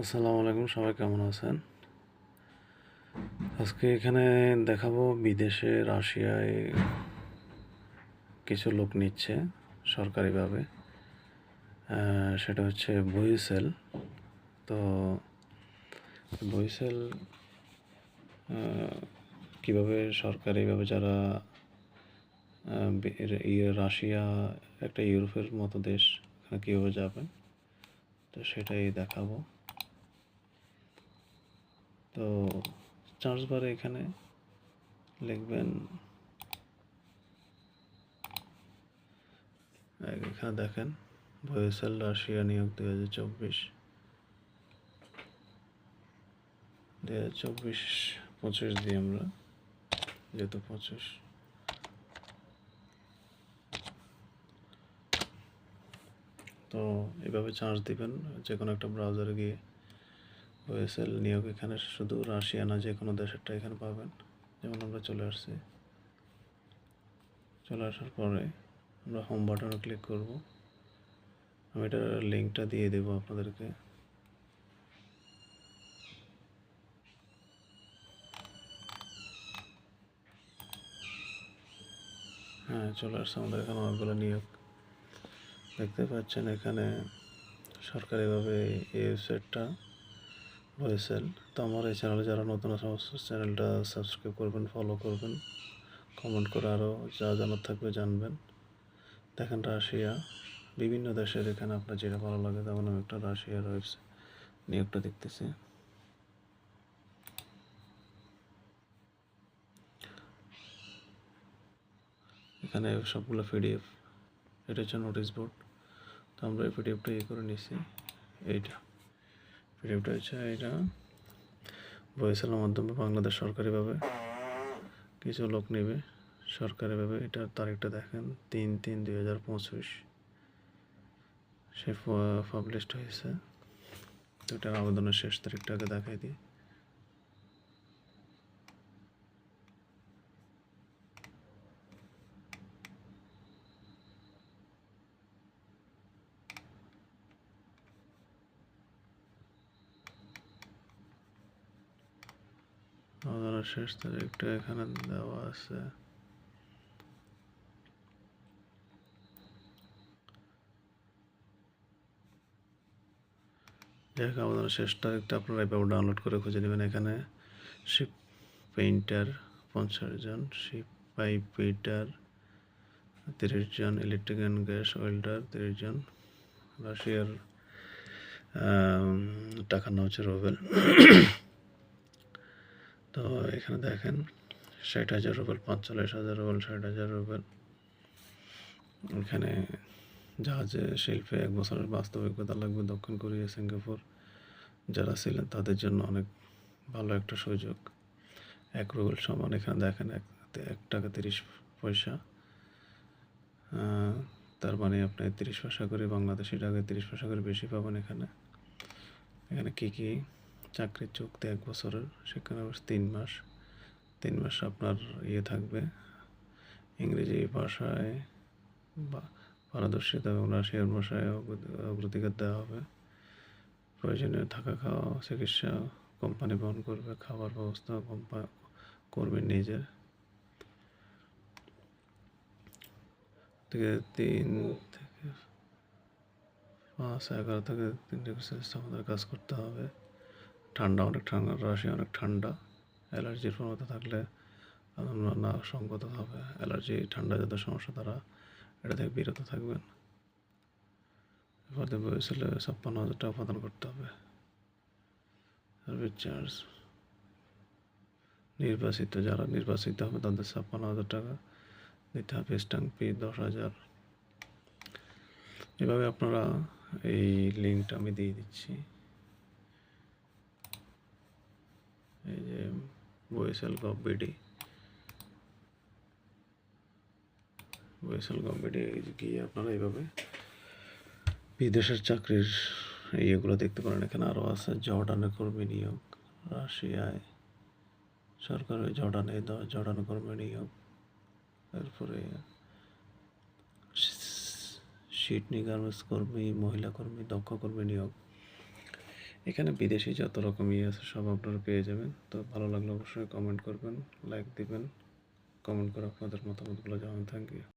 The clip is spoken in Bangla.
আসসালামু আলাইকুম, সবাই কেমন আছেন? আজকে এখানে দেখাবো বিদেশে রাশিয়ায় কিছু লোক নিচ্ছে সরকারিভাবে। সেটা হচ্ছে বইসেল। তো বইসেল কীভাবে সরকারিভাবে যারা ইয়ে রাশিয়া, একটা ইউরোপের মতো দেশ কীভাবে যাবে, তো সেটাই দেখাবো। তো চার্জ বারে এখানে লিখবেন এখানে দেখেন, ভয়েসেল রাশিয়া নিয়োগ দুই হাজার চব্বিশ। দুই হাজার চব্বিশ, পঁচিশ দিই আমরা, যেহেতু পঁচিশ। তো এভাবে চার্জ দিবেন যে কোনো একটা ব্রাউজারে গিয়ে। ওএসএল নিয়োগ এখানে শুধু রাশিয়া না, যে কোনো দেশেরটা এখানে পাবেন। যেমন আমরা চলে আসছি। চলে আসার পরে আমরা হোম বাটনে ক্লিক করব। আমি এটার লিঙ্কটা দিয়ে দেবো আপনাদেরকে। হ্যাঁ চলে আসছে আমাদের এখানে অনেকগুলো নিয়োগ। দেখতে পাচ্ছেন এখানে সরকারিভাবে এই ওয়েবসাইটটা ওয়েসেল তো আমার এই চ্যানেলে যারা নতুন আছে চ্যানেলটা সাবস্ক্রাইব করবেন ফলো করবেন। কমেন্ট করে আরও যা জানার থাকবে জানবেন। দেখেন রাশিয়া, বিভিন্ন দেশের এখানে আপনার যেটা ভালো লাগে তেমন আমি একটা রাশিয়ার ওয়েবসাইট নিয়োগটা দেখতেছি। এখানে সবগুলো পিডিএফ এটা হচ্ছে নোটিশ বোর্ড তো আমরা এই পিডিএফটা ইয়ে করে নিছি, এইটা। পিডিএফটা হচ্ছে এটা। বয়সালের মাধ্যমে বাংলাদেশ সরকারিভাবে কিছু লোক নেবে। সরকারিভাবে এটার তারিখটা দেখেন তিন তিন দুই হাজার পঁচিশ। সে পাবলিশড হয়েছে। তো এটার আবেদনের শেষ তারিখটাকে দেখাই দিই। আবেদনের শেষ তারিখটা এখানে দেওয়া আছে। যাই আবেদনের শেষ তারিখটা আপনারা এভাবে ডাউনলোড করে খুঁজে নেবেন এখানে। শিপ পেইন্টার পঞ্চাশ জন শিপ পাইপ পেইন্টার তিরিশ জন ইলেকট্রিক অ্যান্ড গ্যাস ওয়েল্ডার তিরিশ জন। রাশিয়ার টাকার নাম হচ্ছে রোবেল। তো এখানে দেখেন, ষাট হাজার রুবেল পাঁচচল্লিশ হাজার রুবেল ষাট হাজার রুবেল এখানে জাহাজে শিল্পে এক বছরের বাস্তবিকতা লাগবে দক্ষিণ কোরিয়া, সিঙ্গাপুর। যারা ছিলেন তাদের জন্য অনেক ভালো একটা সুযোগ। এক রুবেল সমান, এখানে দেখেন এক এক টাকা তিরিশ পয়সা। তার মানে আপনি তিরিশ পয়সা করে বাংলাদেশি টাকায় তিরিশ পয়সা করে বেশি পাবেন এখানে। এখানে কী কী চাকরির চুক্তি এক বছরের, সেখানে অবশ্য তিন মাস। তিন মাস আপনার ইয়ে থাকবে। ইংরেজি ভাষায় বা পারদর্শিতা এবং রাশিয়ান ভাষায় অগ্র- অগ্রাধিকার দেওয়া হবে। প্রয়োজনীয় থাকা খাওয়া, চিকিৎসা, কোম্পানি বহন করবে, খাবার ব্যবস্থা কোম্পানি করবে নিজের। থেকে তিন থেকে পাঁচ, এগারো থেকে তিন ডিগ্রি সেলসিয়াস আমাদের কাজ করতে হবে। ঠান্ডা, অনেক ঠান্ডা, রাশি অনেক ঠান্ডা। অ্যালার্জির প্রবণতা থাকলে না সঙ্গত হবে। অ্যালার্জি, ঠান্ডা যত সমস্যা তারা এটা থেকে বিরত থাকবেন। এরপরে বয়সলে ছাপ্পান্ন হাজার টাকা প্রদান করতে হবে। সার্ভিস চার্জ নির্বাচিত, যারা নির্বাচিত হবে তাদের ছাপ্পান্ন হাজার টাকা দিতে হবে। স্ট্যাম্প ফি দশ হাজার। এভাবে আপনারা এই লিঙ্কটা আমি দিয়ে দিচ্ছি এই যে বিডি বয়েসেল গভ বিডি গিয়ে আপনারা এইভাবে বিদেশের চাকরির ইয়েগুলো দেখতে পারেন। এখানে আরও আছে জর্ডানে কর্মী নিয়োগ, রাশিয়ায় সরকার জর্ডানে জর্ডানে কর্মী নিয়োগ, তারপরে সিডনি গার্মেন্টস কর্মী, মহিলা কর্মী, দক্ষ কর্মী নিয়োগ। এখানে বিদেশি যত রকম ইয়ে আছে, সব আপনারা পেয়ে যাবেন। তো ভালো লাগলে অবশ্যই কমেন্ট করবেন লাইক দিবেন কমেন্ট করে আপনাদের মতামতগুলো জানান থ্যাংক ইউ